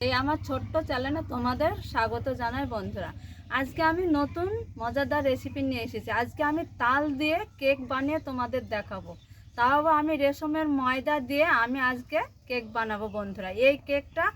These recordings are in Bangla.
এই আমার ছোট্ট চ্যানেলে তোমাদের স্বাগত জানাই বন্ধুরা। আজকে আমি নতুন মজাদার রেসিপি নিয়ে এসেছি। আজকে আমি তাল দিয়ে কেক বানিয়ে তোমাদের দেখাবো। তাও আমি রেশমের ময়দা দিয়ে আমি আজকে কেক বানাবো বন্ধুরা। এই কেকটা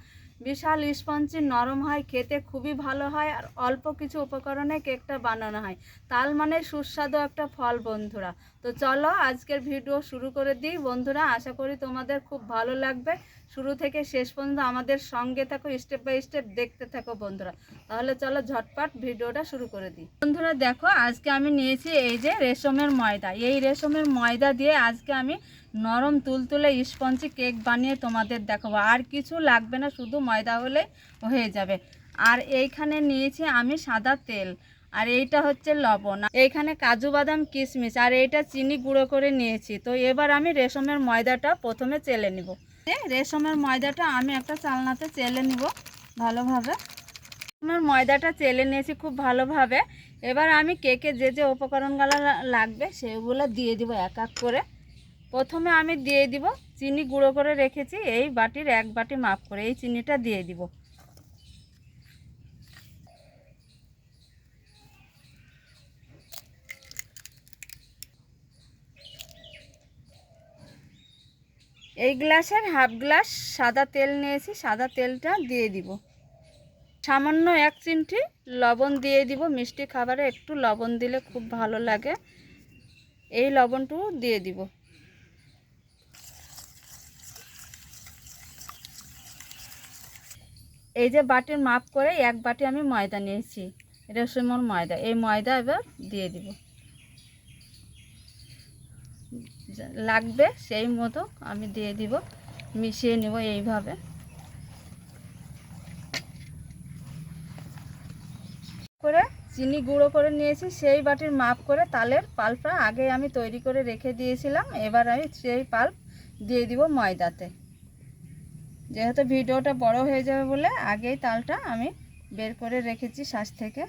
বিশাল স্পঞ্জি নরম হয়, খেতে খুবই ভালো হয় আর অল্প কিছু উপকরণে কেকটা বানানো হয়। তাল মানে সুস্বাদু একটা ফল বন্ধুরা। তো চলো আজকের ভিডিও শুরু করে দিই। বন্ধুরা, আশা করি তোমাদের খুব ভালো লাগবে। শুরু থেকে শেষ পর্যন্ত আমাদের সঙ্গে থাকো স্টেপ বাই স্টেপ দেখতে থাকো বন্ধুরা। তাহলে চলো ঝটপট ভিডিওটা শুরু করে দিই। বন্ধুরা দেখো, আজকে আমি নিয়েছি এই যে রেশমের ময়দা। এই রেশমের ময়দা দিয়ে আজকে আমি নরম তুলতুলে স্পঞ্জি কেক বানিয়ে তোমাদের দেখাবো। আর কিছু লাগবে না, শুধু ময়দা হলে হয়ে যাবে। আর এইখানে নিয়েছি আমি সাদা তেল। আর এইটা হচ্ছে লবণ। এইখানে কাজু বাদাম কিশমিশ। আর এইটা চিনি গুঁড়ো করে নিয়েছি। তো এবার আমি রেশমের ময়দাটা প্রথমে চেলে নিব। রেশমের ময়দাটা আমি একটা চালনাতে চেলে নিব ভালোভাবে। রেশমের ময়দাটা চেলে নিয়েছি খুব ভালোভাবে। এবার আমি কেকে যে যে উপকরণগুলো লাগবে সেগুলো দিয়ে দিব এক এক করে। প্রথমে আমি দিয়ে দিব, চিনি গুঁড়ো করে রেখেছি, এই বাটির এক বাটি মাপ করে এই চিনিটা দিয়ে দিব। এই গ্লাসের হাফ গ্লাস সাদা তেল নিয়েছি, সাদা তেলটা দিয়ে দিব। সামান্য এক চিমটি লবণ দিয়ে দিব, মিষ্টি খাবারে একটু লবণ দিলে খুব ভালো লাগে। এই লবণটু দিয়ে দিব। এই যে বাটির মাপ করে এক বাটি আমি ময়দা নিয়েছি রেশমর ময়দা। এই ময়দা এবার দিয়ে দিব যা- লাগবে সেই মতো আমি দিয়ে দিব, মিশিয়ে নেব এইভাবে। করে চিনি গুঁড়ো করে নিয়েছি, সেই বাটির মাপ করে তালের পাল্পটা আগে আমি তৈরি করে রেখে দিয়েছিলাম, এবার আমি সেই পাল্প দিয়ে দিব ময়দাতে। যেহেতু ভিডিওটা বড় হয়ে যাবে বলে আগেই তালটা আমি বের করে রেখেছি শ্বাস থেকে।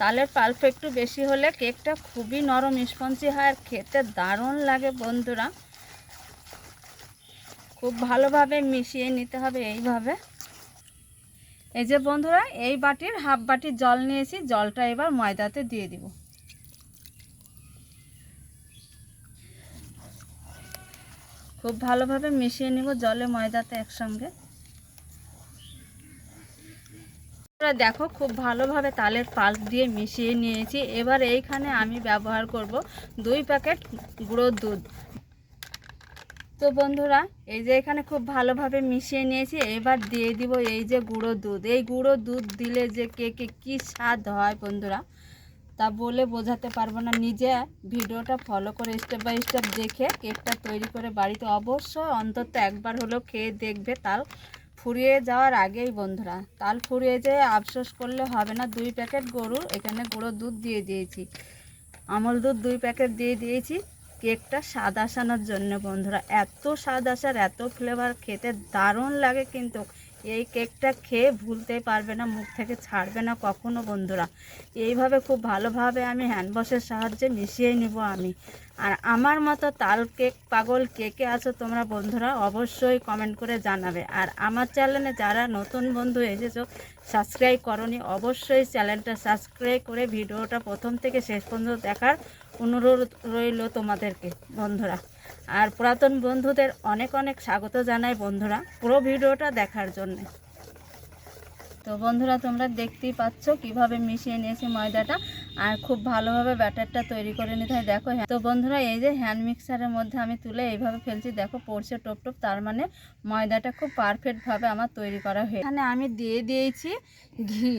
তালের পাল্প একটু বেশি হলে কেকটা খুবই নরম, স্পঞ্জি হয় আর খেতে দারুণ লাগে বন্ধুরা। খুব ভালোভাবে মিশিয়ে নিতে হবে এইভাবে। এই যে বন্ধুরা, এই বাটির হাফ বাটি জল নিয়েছি, জলটা এবার ময়দাতে দিয়ে দিব। খুব ভালোভাবে মিশিয়ে নিব জলে ময়দাতে একসঙ্গে। দেখো, খুব ভালোভাবে তালের পাল্প দিয়ে মিশিয়ে নিয়েছি। এবার এইখানে আমি ব্যবহার করব দুই প্যাকেট গুঁড়ো দুধ। তো বন্ধুরা, এই যে এখানে খুব ভালোভাবে মিশিয়ে নিয়েছি। এবার দিয়ে দিব এই যে গুঁড়ো দুধ। এই গুঁড়ো দুধ দিলে যে কেকে কি স্বাদ হয় বন্ধুরা, তা বলে বোঝাতে পারব না। নিজে ভিডিওটা ফলো করে স্টেপ বাই স্টেপ দেখে কেকটা তৈরি করে বাড়িতে অবশ্যই অন্তত একবার হলেও খেয়ে দেখবে তাল। ফুরিয়ে যাওয়ার আগেই বন্ধুরা, তাল ফুরিয়ে যেয়ে আফসোস করলে হবে না। দুই প্যাকেট গরুর, এখানে গুঁড়ো দুধ দিয়ে দিয়েছি। আমল দুধ দুই প্যাকেট দিয়ে দিয়েছি। কেকটা স্বাদ আসানোর জন্য বন্ধুরা, এত স্বাদ আসার, এত ফ্লেভার খেতে দারুণ লাগে কিন্তু। এই কেকটা খেয়ে ভুলতে পারবে না, মুখ থেকে ছাড়বে না কখনো বন্ধুরা। এইভাবে খুব ভালোভাবে আমি হ্যান্ড ওয়াশের সাহায্যে মিশিয়ে নিব আমি। আর আমার মতো তাল কেক, পাগল কেকে আছো তোমরা বন্ধুরা, অবশ্যই কমেন্ট করে জানাবে। আর আমার চ্যানেলে যারা নতুন বন্ধু এসেছ, সাবস্ক্রাইব করনি, অবশ্যই চ্যানেলটা সাবস্ক্রাইব করে ভিডিওটা প্রথম থেকে শেষ পর্যন্ত দেখার অনুরোধ রইল তোমাদেরকে, বন্ধুরা। আর পুরাতন বন্ধুদের অনেক অনেক স্বাগত জানাই বন্ধুরা পুরো ভিডিওটা দেখার জন্য। তো বন্ধুরা, তোমরা দেখতেই পাচ্ছ কীভাবে মিশিয়ে নিয়েছি ময়দাটা আর খুব ভালোভাবে ব্যাটারটা তৈরি করে নিতে হয়। দেখো হ্যাঁ। তো বন্ধুরা, এই যে হ্যান্ড মিক্সারের মধ্যে আমি তুলে এইভাবে ফেলছি। দেখো, পড়ছে টপ টপ, তার মানে ময়দাটা খুব পারফেক্টভাবে আমার তৈরি করা হয়ে এখানে আমি দিয়ে দিয়েছি ঘি।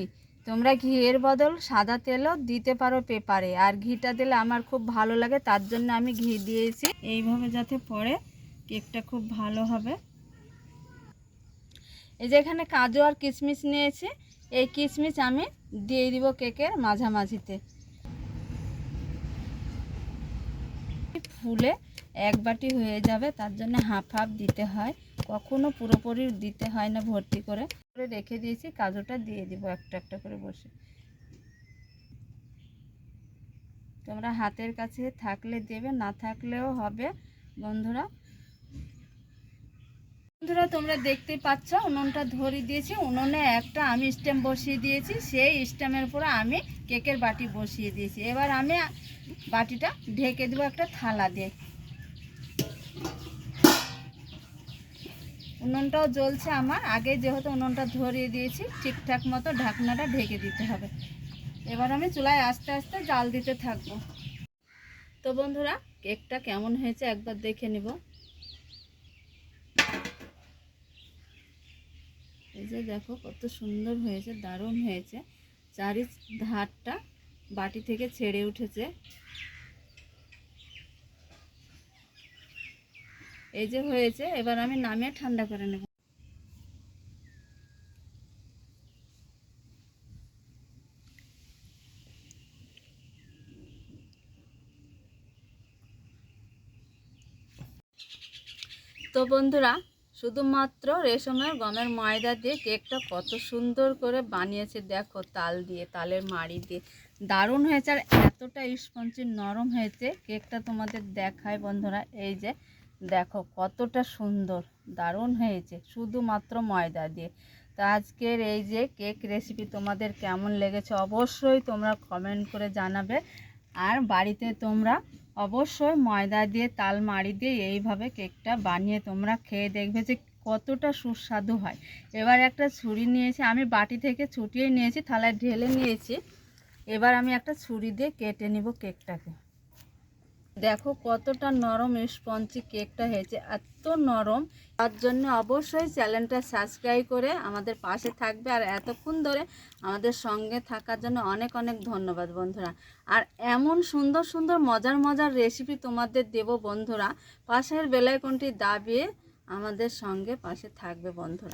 তোমরা ঘিয়ের বদল, সাদা তেলও দিতে পারো পেপারে। আর ঘিটা দিলে আমার খুব ভালো লাগে, তার জন্য আমি ঘি দিয়েছি। এইভাবে যাতে পড়ে, কেকটা খুব ভালো হবে। এই যে এখানে কাজু আর কিশমিশ নিয়েছি, এই কিশমিশ আমি দিয়ে দিব কেকের মাঝামাঝিতে। ফুলে এক বাটি হয়ে যাবে, তার জন্য হাফ হাফ দিতে হয়। কখনো পুরোপুরি দিতে হয় না ভর্তি করে। করে রেখে দিয়েছি, কাজুটা দিয়ে দিব একটা একটা করে বসে। তোমরা হাতের কাছে থাকলে দেবে, না থাকলেও হবে। বন্ধুরা বন্ধুরা, তোমরা দেখতে পাচ্ছ, উনুনটা ধরিয়ে দিয়েছি। উনুনে একটা আমি স্ট্যাম্প বসিয়ে দিয়েছি, সেই স্ট্যাম্পের উপরে আমি কেকের বাটি বসিয়ে দিয়েছি। এবার আমি বাটিটা ঢেকে দেবো একটা থালা দিয়ে। উনুনটাও জ্বলছে আমার। আগে যেহেতু উনুনটা ধরিয়ে দিয়েছি, ঠিকঠাক মতো ঢাকনাটা ঢেকে দিতে হবে। এবার আমি চুলায় আস্তে আস্তে জাল দিতে থাকব। তো বন্ধুরা, কেকটা কেমন হয়েছে একবার দেখে নিব। এই যে দেখো, কত সুন্দর হয়েছে, দারুণ হয়েছে। চারি ধারটা বাটি থেকে ছেড়ে উঠেছে। এই যে হয়েছে, এবার আমি নামিয়ে ঠান্ডা করে নেব। তো বন্ধুরা, শুধুমাত্র রেশমের গমের ময়দা দিয়ে কেকটা কত সুন্দর করে বানিয়েছে। দেখো, তাল দিয়ে, তালের মাড়ি দিয়ে। দারুণ হয়েছে আর এতটা স্পঞ্জি নরম হয়েছে। কেকটা তোমাদের দেখায় বন্ধুরা, এই যে দেখো কতটা সুন্দর, দারুণ হয়েছে। শুধুমাত্র ময়দা দিয়ে। তো আজকের এই যে কেক রেসিপি তোমাদের কেমন লেগেছে অবশ্যই তোমরা কমেন্ট করে জানাবে। আর বাড়িতে তোমরা অবশ্যই ময়দা দিয়ে, তাল মাড়ি দিয়ে এইভাবে কেকটা বানিয়ে তোমরা খেয়ে দেখবে যে কতটা সুস্বাদু হয়। এবার একটা ছুরি নিয়েছি, আমি বাটি থেকে ছুটিয়ে নিয়েছি, থালায় ঢেলে নিয়েছি। এবার আমি একটা ছুরি দিয়ে কেটে নিব কেকটাকে দেখো কতটা নরম স্পঞ্জি কেকটা হয়েছে, এত নরম। তার জন্য অবশ্যই চ্যানেলটা সাবস্ক্রাইব করে আমাদের পাশে থাকবে। আর এতক্ষণ ধরে আমাদের সঙ্গে থাকার জন্য অনেক অনেক ধন্যবাদ বন্ধুরা। আর এমন সুন্দর সুন্দর মজার মজার রেসিপি তোমাদের দেব বন্ধুরা। পাশের বেলাইকনটি দাবিয়ে আমাদের সঙ্গে পাশে থাকবে বন্ধুরা।